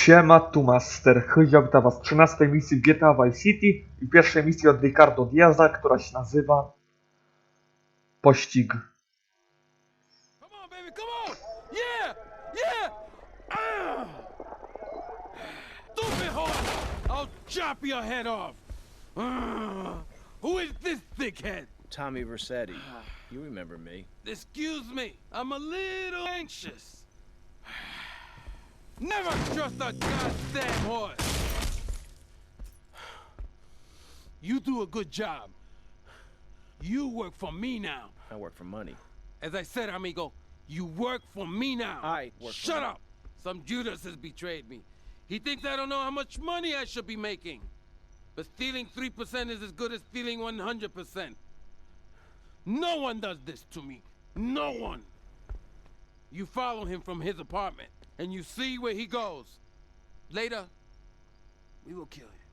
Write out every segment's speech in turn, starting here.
Siema, tu Master. Witam was w 13 misji w GTA Vice City i pierwszej misji od Ricardo Diaza, która się nazywa Pościg. Ah! Chop your head off! Ah! Who is this thickhead? Tommy Versetti. You remember me. Excuse me, I'm a little anxious. Never trust a goddamn horse! You do a good job. You work for me now. I work for money. As I said, amigo, you work for me now. I work for Shut up! Some Judas has betrayed me. He thinks I don't know how much money I should be making. But stealing 3% is as good as stealing 100%. No one does this to me. No one. You follow him from his apartment, and you see where he goes. Later, we will kill you.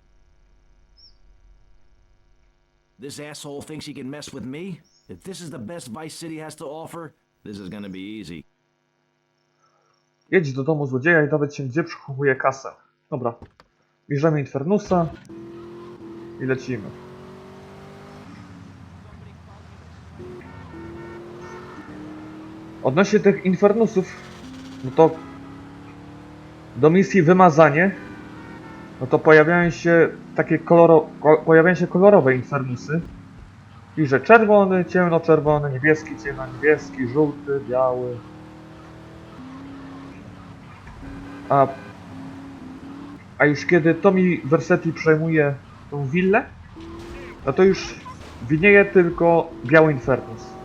This asshole thinks he can mess with me? If this is the best Vice City has to offer, this is gonna be easy. Jedź do domu złodzieja i dowiedz się, gdzie przechowuje kasę. Dobra. Bierzemy Infernusa i lecimy. Odnośnie tych Infernusów, no to do misji Wymazanie, no to pojawiają się takie koloro, ko, pojawiają się kolorowe Infernusy. I że czerwony, ciemnoczerwony, niebieski, ciemno-niebieski, żółty, biały, A, a już kiedy Tommy Versetti przejmuje tą willę, no to już widnieje tylko biały Infernus.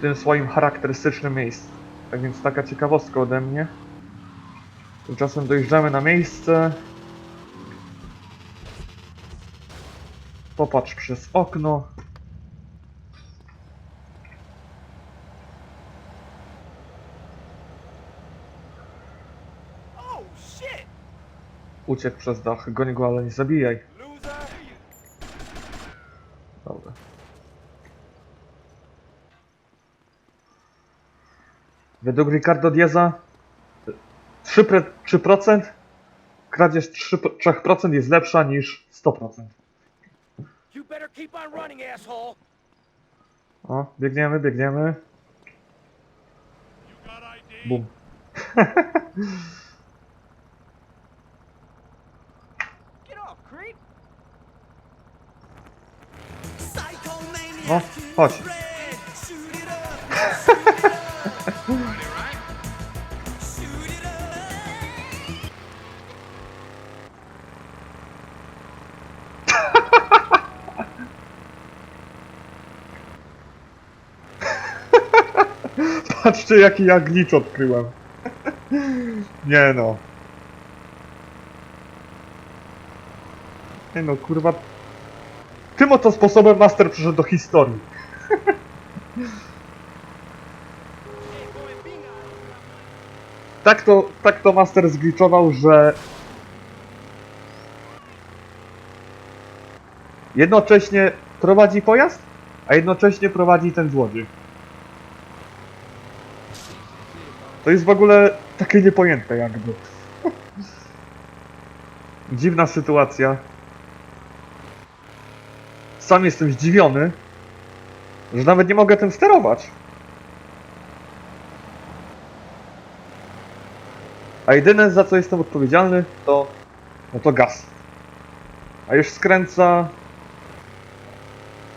W tym swoim charakterystycznym miejscu. Tak więc taka ciekawostka ode mnie. Tymczasem dojeżdżamy na miejsce. Popatrz przez okno. Uciekł przez dach. Goń go, ale nie zabijaj. Dobra. Według Ricardo Dieza 3%, pre- 3% kradzież 3, 3% jest lepsza niż 100%. You better keep on running, asshole! O, biegniemy, biegniemy. Bum. No, chodź. Patrzcie jaki ja glitch odkryłem. Nie no. Nie no, kurwa. Tym oto sposobem Master przyszedł do historii. tak to, tak to Master zgliczował, że jednocześnie prowadzi pojazd, a jednocześnie prowadzi ten złodziej. To jest w ogóle takie niepojęte jakby. Dziwna sytuacja. Sam jestem zdziwiony, że nawet nie mogę tym sterować. A jedyne za co jestem odpowiedzialny to no to gaz. A już skręca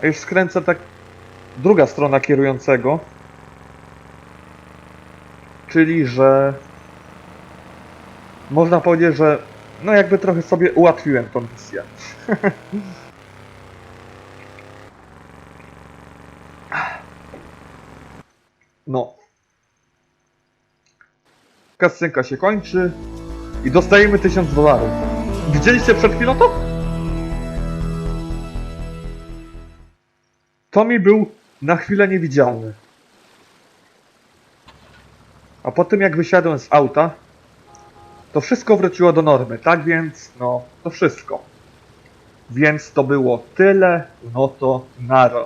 a już skręca tak druga strona kierującego. Czyli że można powiedzieć, że no jakby trochę sobie ułatwiłem tą misję. No. Kascenka się kończy i dostajemy 1000 dolarów. Widzieliście przed chwilą to? Tommy był na chwilę niewidzialny. A po tym jak wysiadłem z auta, to wszystko wróciło do normy, tak więc, no, to wszystko. Więc to było tyle, no to nara.